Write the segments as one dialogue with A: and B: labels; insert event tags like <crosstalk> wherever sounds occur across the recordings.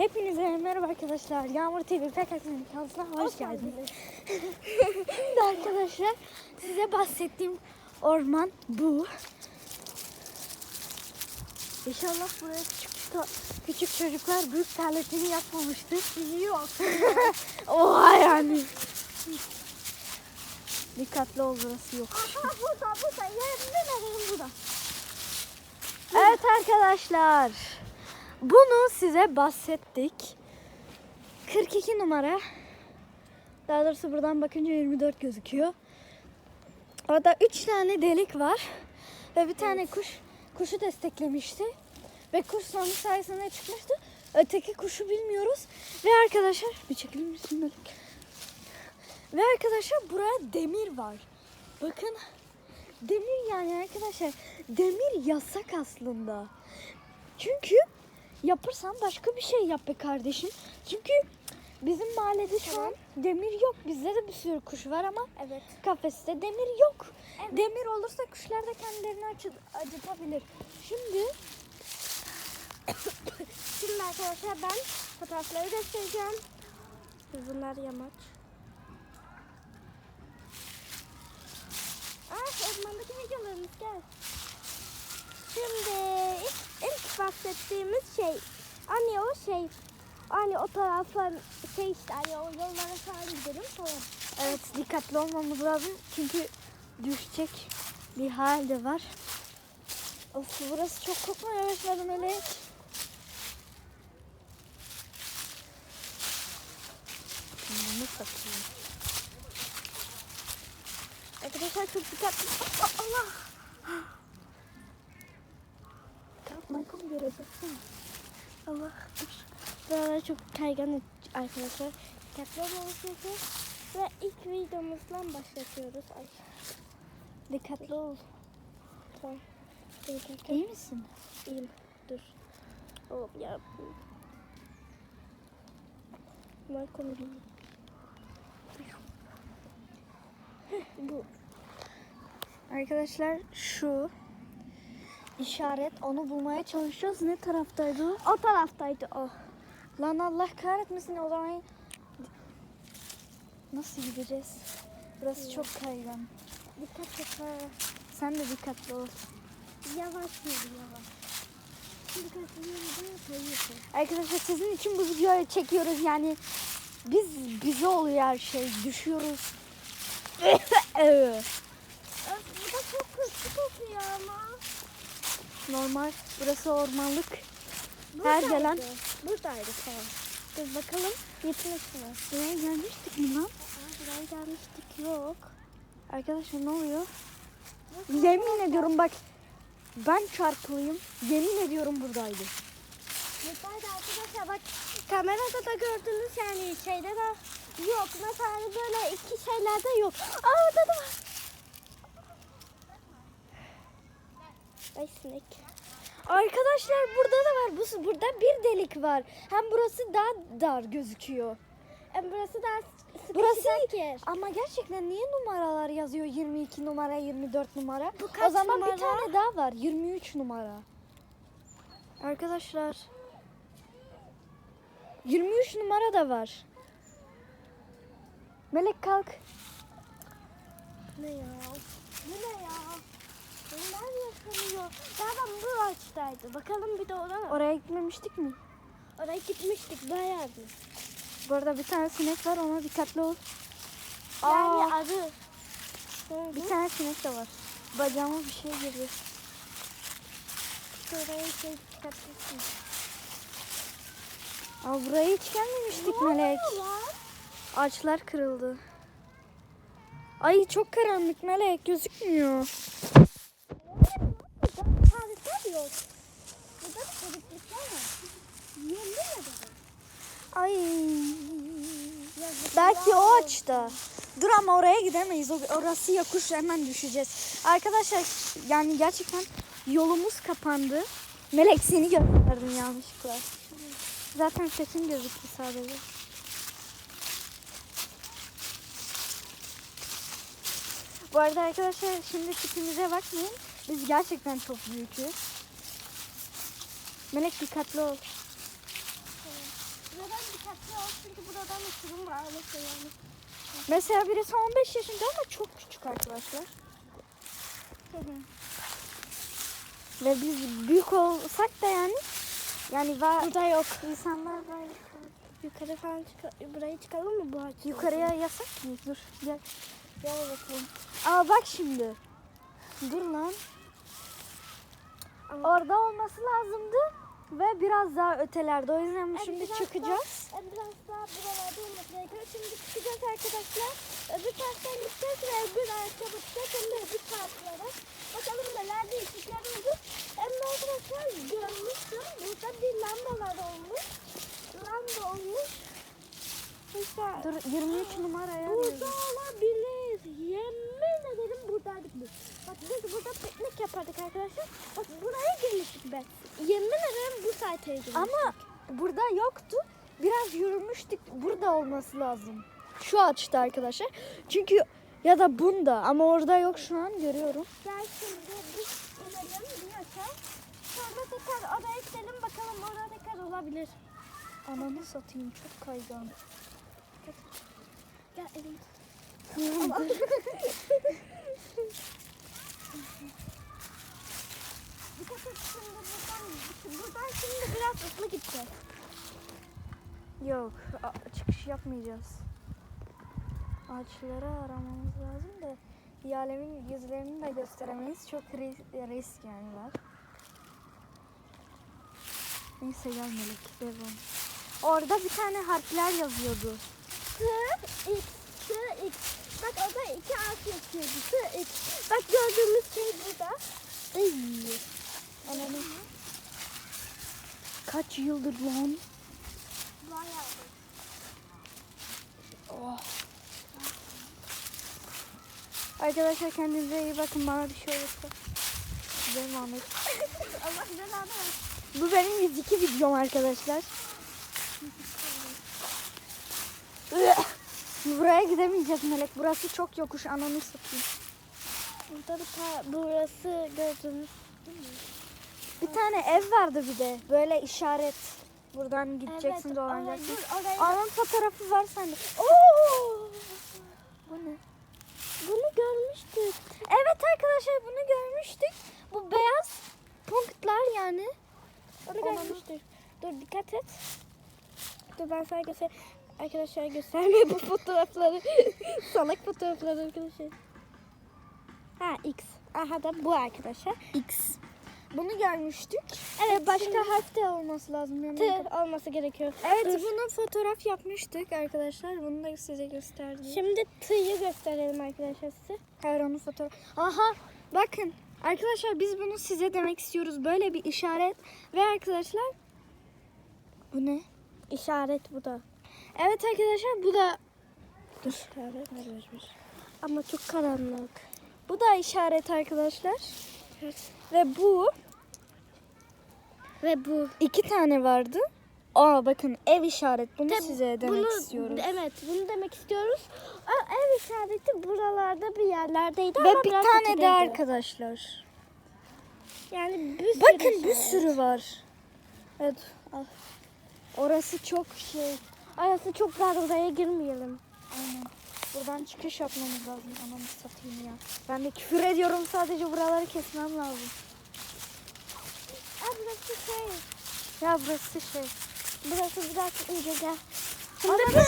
A: Hepinize merhaba arkadaşlar. Yağmur TV PKK'nın kanalına hoş geldiniz. <laughs> Şimdi arkadaşlar size bahsettiğim orman bu. İnşallah buraya küçük, küçük çocuklar büyük terletini yapmamıştır. Yok. <laughs> Oha yani. Dikkatli ol burası yok.
B: Aha burada burada yerimde benim burada.
A: Evet arkadaşlar. Bunu size bahsettik. 42 numara. Daha doğrusu buradan bakınca 24 gözüküyor. Orada 3 tane delik var. Ve bir tane kuş kuşu desteklemişti. Ve kuş sonu sayesinde çıkmıştı. Öteki kuşu bilmiyoruz. Ve arkadaşlar bir çekilir misin Melek? Ve arkadaşlar buraya demir var. Bakın demir yani arkadaşlar demir yasak aslında. Çünkü yapırsan başka bir şey yap be kardeşim. Çünkü bizim mahallede şu an demir yok. Bizde de bir sürü kuş var ama
B: Evet.
A: kafeste demir yok. Demir olursa kuşlar da kendilerini acı, acıtabilir. Şimdi <coughs>
B: Şimdi arkadaşlar ben fotoğrafları göstereceğim. Bunlar yamaç. Aa ormandaki videolarımız gel. Şimdi ilk, ilk bahsettiğimiz şey hani o şey hani o tarafa şey işte hani o yollara falan gidelim falan.
A: evet dikkatli olmamız lazım. Çünkü düşecek bir hal de var. Of burası çok kokmaya başladı Melek. Bunu satayım.
B: Arkadaşlar çok dikkatli. Allah.
A: Kalkmayı göreceksin.
B: Allah dur. Buralar çok kaygan arkadaşlar. Dikkatli gerekiyor. Ve ilk videomuzdan başlatıyoruz. Ay
A: Dikkatli ol.
B: tamam. Dur.
A: İyi misin?
B: İyiyim. Dur. Oğlum ya. Konuşayım. Bu.
A: Arkadaşlar şu işaret onu bulmaya çalışacağız. Ne taraftaydı o?
B: O taraftaydı o.
A: Lan Allah kahretmesin o zaman nasıl gideceğiz? Burası çok kaygan.
B: Dikkat et.
A: Sen de dikkatli ol.
B: Yavaş yürü yavaş.
A: Arkadaşlar sizin için bu videoyu çekiyoruz yani biz bize oluyor her şey düşüyoruz. <laughs> Evet.
B: Bu da çok kötü kokuyor ama.
A: Normal burası ormanlık. Her
B: Buradaydı.
A: gelen-
B: Buradaydı tamam. Dur bakalım gitmiş mi?
A: Buraya gelmiştik mi lan?
B: Buraya gelmiştik yok.
A: Arkadaşlar ne oluyor? Yemin ediyorum bak ben çarpılıyım. Yemin ediyorum buradaydı.
B: Buradaydı arkadaşlar bak kamerada da gördünüz yani şeyde de yok. Mesela böyle iki şeylerde yok. Aa orada da var. Ay sinek.
A: Arkadaşlar burada da var. Bu burada bir delik var. Hem burası daha dar gözüküyor.
B: E, burası daha
A: Burası
B: sıkışacak yer.
A: ama gerçekten niye numaralar yazıyor 22 numara 24 numara?
B: Bu
A: o
B: kaç
A: zaman
B: numara?
A: bir tane daha var 23 numara. Arkadaşlar 23 numara da var. Melek kalk.
B: Ne ya? Bu ne ya? Bunlar yaşanıyor. Zaten bu ağaçtaydı. Bakalım bir de ona.
A: Oraya gitmemiştik mi?
B: Oraya gitmiştik bayağıdır.
A: Bu arada bir tane sinek var ona dikkatli ol.
B: Yani
A: Aa,
B: arı.
A: bir tane sinek de var. Bacağıma bir şey girdi.
B: Oraya şey çıkartırsın.
A: Aa, buraya hiç gelmemiştik Melek. Ağaçlar kırıldı. Ay çok karanlık Melek gözükmüyor.
B: Yok. Burada da çocuklar var. Yollu mu dedi?
A: Ay. Belki o açta. Dur ama oraya gidemeyiz. Orası yokuş hemen düşeceğiz. Arkadaşlar yani gerçekten yolumuz kapandı. Melek seni gösterdim yanlışlıkla. Zaten sesin gözüktü sadece. Bu arada arkadaşlar şimdi tipimize bakmayın. Biz gerçekten çok büyüküz. Melek dikkatli ol.
B: buradan dikkatli ol çünkü buradan uçurum var mesela yani.
A: Mesela birisi 15 yaşında ama çok küçük arkadaşlar. Ve biz büyük olsak da yani yani var
B: Burada yok.
A: insanlar var.
B: Yukarı falan çık buraya çıkalım mı bu ağaç?
A: Yukarıya yasak mı? Dur gel. Gel bakalım. Aa bak şimdi. Dur lan. Orada olması lazımdı ve biraz daha ötelerde. O yüzden
B: Evet,
A: şimdi
B: biraz
A: çıkacağız.
B: Daha, biraz daha buralarda olması gerekiyor. Şimdi çıkacağız arkadaşlar. Öbür taraftan gideceğiz ve öbür ağaçta bakacağız. Hem de öbür taraflara. Bakalım neler değişikliklerimizi. Hem de arkadaşlar görmüştüm. Burada bir lambalar olmuş. Lamba olmuş. Mesela
A: Dur 23 numaraya
B: Burada olabilir. Yemin ederim buradaydık biz. Bak biz burada piknik yapardık arkadaşlar. Bak buraya girmiştik ben. Yemin ederim bu saate girmiştik.
A: Ama burada yoktu. Biraz yürümüştük. Burada olması lazım. Şu ağaçta arkadaşlar. Çünkü ya da bunda ama orada yok şu an görüyorum.
B: Gel şimdi biz inelim bir aşağı. Sonra tekrar oraya gidelim bakalım orada tekrar olabilir.
A: Ananı satayım çok kaygan.
B: Gel elim. <laughs> Dikkat et şimdi buradan, buradan şimdi biraz hızlı gideceğiz.
A: Yok çıkış yapmayacağız. Ağaçları aramamız lazım da bir alemin yüzlerini de gösteremeyiz. Çok risk, risk yani var. Neyse gel Melek devam. Orada bir tane harfler yazıyordu.
B: T, X, T, X. Bak orada iki ağaç X. Bak gördüğümüz şey burada.
A: Ey. Ananı. Kaç yıldır lan?
B: Bayağı.
A: Oh. Arkadaşlar kendinize iyi bakın. Bana bir şey olursa. Benim Ahmet. <laughs>
B: Allah belanı.
A: Bu benim 102 videom arkadaşlar. <laughs> Buraya gidemeyeceğiz Melek. Burası çok yokuş. Ananı satayım.
B: Burada bir ta, burası gördüğümüz.
A: Bir tane ev vardı bir de. Böyle işaret. Buradan gideceksin
B: Evet,
A: dolanacaksın.
B: oraya-
A: fotoğrafı var sende. Oo! Bu ne?
B: Bunu görmüştük.
A: Evet arkadaşlar bunu görmüştük. Bu beyaz punktlar yani.
B: Onu görmüştük. Dur dikkat et. Dur ben sana göster. Arkadaşlar gösterme bu fotoğrafları. <laughs> Salak fotoğrafları arkadaşlar. Ha X. Aha da bu arkadaşlar.
A: X. Bunu görmüştük.
B: Evet
A: Başka harf de olması lazım. yanında.
B: T olması gerekiyor.
A: Evet
B: Dur.
A: bunu fotoğraf yapmıştık arkadaşlar. Bunu da size gösterdim.
B: Şimdi T'yi gösterelim arkadaşlar size.
A: Hayır onu fotoğraf. Aha bakın arkadaşlar biz bunu size demek istiyoruz. Böyle bir işaret ve arkadaşlar bu ne?
B: İşaret bu da.
A: Evet arkadaşlar bu da.
B: İşaret. Ama çok karanlık.
A: bu da işaret arkadaşlar.
B: Evet.
A: Ve bu
B: Ve bu.
A: iki tane vardı. Aa bakın ev işaret. Bunu
B: Tabii
A: size demek
B: bunu,
A: istiyoruz.
B: Evet bunu demek istiyoruz. O ev işareti buralarda bir yerlerdeydi
A: Ve
B: ama
A: bir
B: biraz
A: tane de arkadaşlar.
B: Yani bir sürü
A: Bakın bir
B: işaret.
A: sürü var. Evet. al. Orası çok şey.
B: Arası çok dar oraya girmeyelim.
A: Aynen. Buradan çıkış yapmamız lazım. Ananı satayım ya. Ben de küfür ediyorum sadece buraları kesmem lazım.
B: Aa, burası şey.
A: Ya burası şey.
B: Burası biraz ince gel.
A: Şimdi <laughs>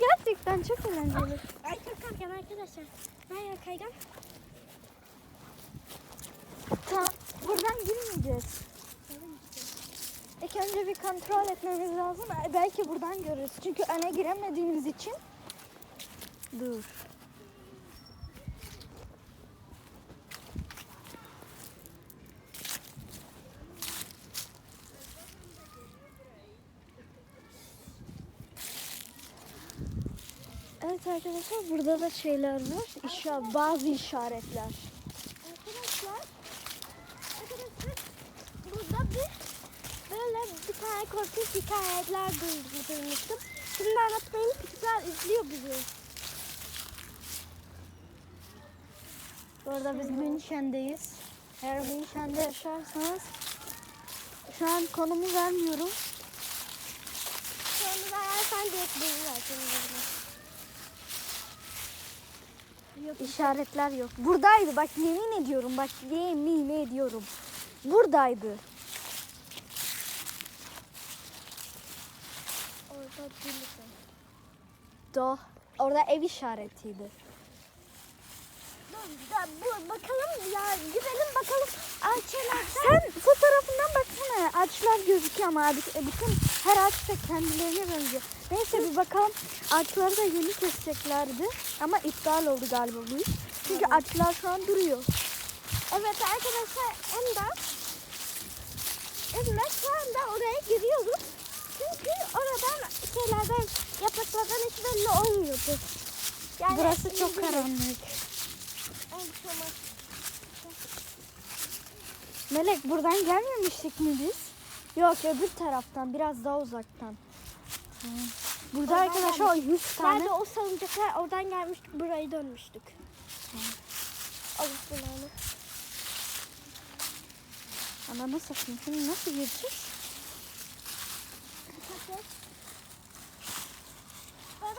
A: Gerçekten çok eğlenceli.
B: Ay çok kaygan arkadaşlar. Bayağı kaygan.
A: Tamam. Buradan girmeyeceğiz. İlk önce bir kontrol etmemiz lazım. E, Belki buradan görürüz. Çünkü öne giremediğimiz için. Dur. Evet arkadaşlar burada da şeyler var. İşa, bazı işaretler.
B: Arkadaşlar. Arkadaşlar. Burada bir böyle bir tane korkunç hikayeler duy- duymuştum. Şimdi anlatmayayım. Küçükler izliyor bizi.
A: Bu arada biz Münşen'deyiz. Eğer Münşen'de yaşarsanız Şu an konumu vermiyorum.
B: Sonra versen direkt ver. Yok.
A: İşaretler yok. Buradaydı bak yemin ediyorum bak yemin ediyorum. Buradaydı.
B: Orada değilsin.
A: Do. Orada ev işaretiydi.
B: Dur, da, bu, bakalım ya gidelim bakalım ağaçlardan.
A: Sen fotoğrafından baksana. Ağaçlar gözüküyor ama abi- e, bütün her ağaç da kendilerine benziyor. Neyse bir bakalım. Ağaçları da yeni keseceklerdi. Ama iptal oldu galiba bu iş. Çünkü ağaçlar şu an duruyor.
B: Evet arkadaşlar Enda Emre şu anda oraya giriyoruz. Çünkü oradan şeylerden yapraklardan hiç belli olmuyordu. Yani
A: Burası çok karanlık. Melek buradan gelmemiştik mi biz? Yok öbür taraftan biraz daha uzaktan. Burada
B: Oradan
A: arkadaşlar 100 tane.
B: Nerede o salıncaklar oradan gelmiştik burayı dönmüştük. Allah belanı.
A: Ananı satayım. Şimdi nasıl gireceğiz?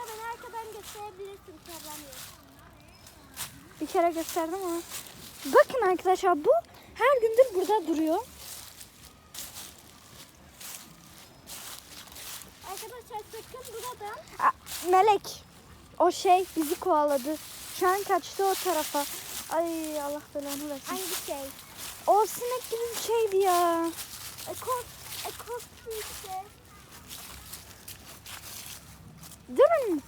B: Beni arkadan gösterebilirsin problem.
A: Bir kere gösterdim ama. Bakın arkadaşlar bu her gündür burada duruyor.
B: Arkadaşlar sakın buradan
A: Aa, Melek. O şey bizi kovaladı. Şu an kaçtı o tarafa. Ay Allah belanı versin.
B: hangi şey?
A: O sinek gibi bir şeydi ya.
B: Ekos, ekos işte.
A: Durun.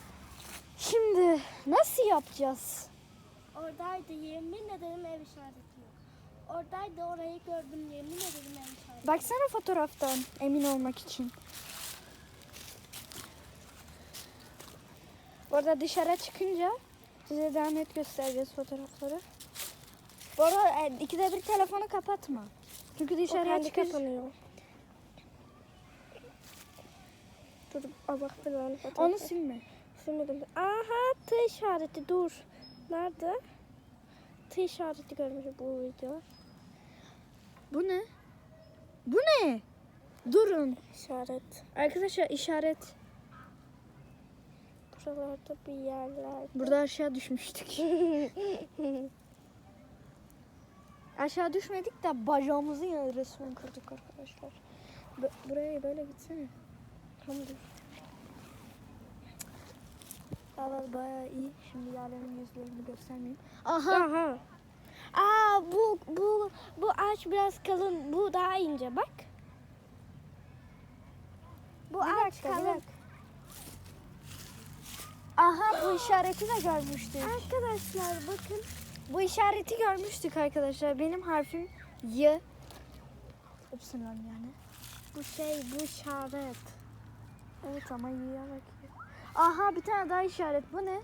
A: Şimdi nasıl yapacağız?
B: Oradaydı yemin ederim ev işareti yok. Oradaydı orayı gördüm yemin ederim ev işareti.
A: Baksana fotoğraftan emin olmak için. Orada dışarı çıkınca size daha net göstereceğiz fotoğrafları. Bu arada e, ikide bir telefonu kapatma. Çünkü dışarıya
B: kendi
A: çıkınca...
B: kapanıyor. Dur Allah belanı
A: Onu silme.
B: silmedim. Aha T işareti dur. Nerede? T işareti görmüşüm bu video.
A: Bu ne? Bu ne? Durun.
B: İşaret.
A: Arkadaşlar işaret.
B: Buralarda bir yerler.
A: Burada aşağı düşmüştük. <laughs> aşağı düşmedik de bacağımızın yarısını kırdık arkadaşlar. Bu- buraya böyle gitsene.
B: Tamam dur.
A: Hava bayağı iyi. Şimdi yerlerin yüzlerini göstermeyeyim. Aha.
B: Aha. Aa bu bu bu ağaç biraz kalın. Bu daha ince bak. Bu
A: Bir
B: ağaç
A: dakika,
B: kalın.
A: dakika. Aha bu işareti de görmüştük.
B: Arkadaşlar bakın.
A: Bu işareti görmüştük arkadaşlar. Benim harfim Y. Epsilon yani.
B: Bu şey bu işaret.
A: Evet ama Y'ye bakıyor. Aha bir tane daha işaret. Bu ne?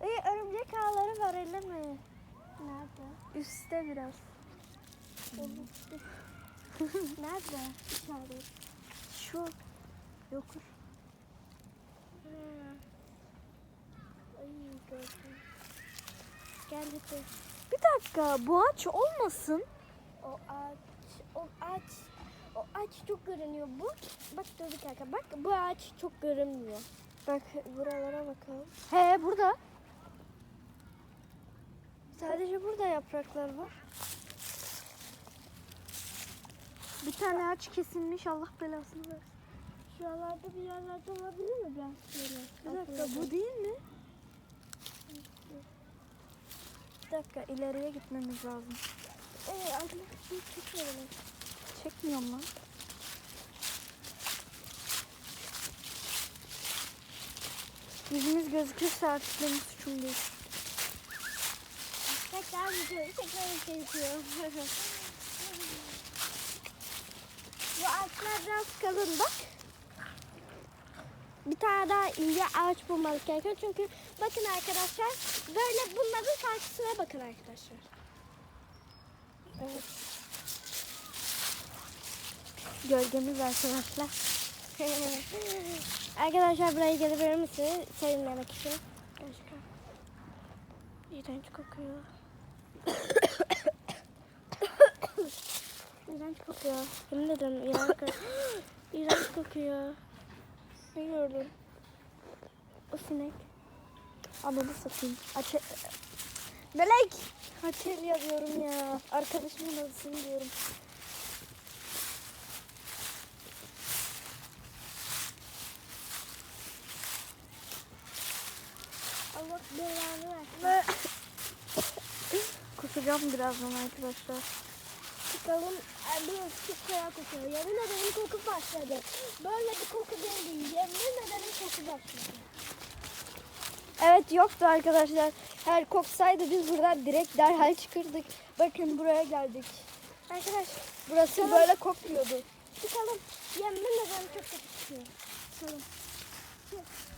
A: Ee, örümcek ağları var öyle mi?
B: Nerede?
A: Üstte biraz. <laughs>
B: Nerede? İşaret.
A: Şu. Yokur.
B: Ha. Ay gördüm. Gel.
A: Bir dakika bu ağaç olmasın.
B: O ağaç, o ağaç, o ağaç çok görünüyor. Bu, bak dur bir dakika. Bak bu ağaç çok görünmüyor.
A: Bak buralara bakalım. He burada. Sadece burada yapraklar var. Bir tane ağaç kesilmiş Allah belasını versin.
B: Şuralarda bir yerlerde olabilir mi biraz şöyle?
A: Bir dakika bu değil mi? Bir dakika ileriye gitmemiz lazım.
B: Ee, abla bir çekelim.
A: Çekmiyorum lan. Yüzümüz gözükürse artık benim suçum değil.
B: Tekrar videoyu tekrar çekiyor. <laughs> Bu ağaçlar biraz kalın bak. Bir tane daha ince ağaç bulmalık gerekiyor. Çünkü bakın arkadaşlar böyle bunların karşısına bakın arkadaşlar. Evet.
A: Gölgemiz arkadaşlar.
B: arkadaşlar buraya gelebilir misiniz? Serinlemek için. Başka. İğrenç kokuyor. İğrenç kokuyor. Yemin ederim iğrenç kokuyor. iğrenç kokuyor.
A: Ne gördün?
B: O sinek.
A: Ananı satayım. Aç Melek! Açel yazıyorum ya. Arkadaşımın adısını diyorum.
B: Allah belanı
A: kusacağım birazdan arkadaşlar.
B: Çıkalım. Ay, Bir çok fena kokuyor. Yemin ederim koku başladı. Böyle bir koku değil. Yemin ederim koku başladı.
A: Evet yoktu arkadaşlar. Eğer koksaydı biz buradan direkt derhal çıkırdık. Bakın buraya geldik.
B: Arkadaş
A: Burası böyle kokmuyordu.
B: çıkalım. Yemin ederim çok kötü çıkıyor. Çıkalım. Çık.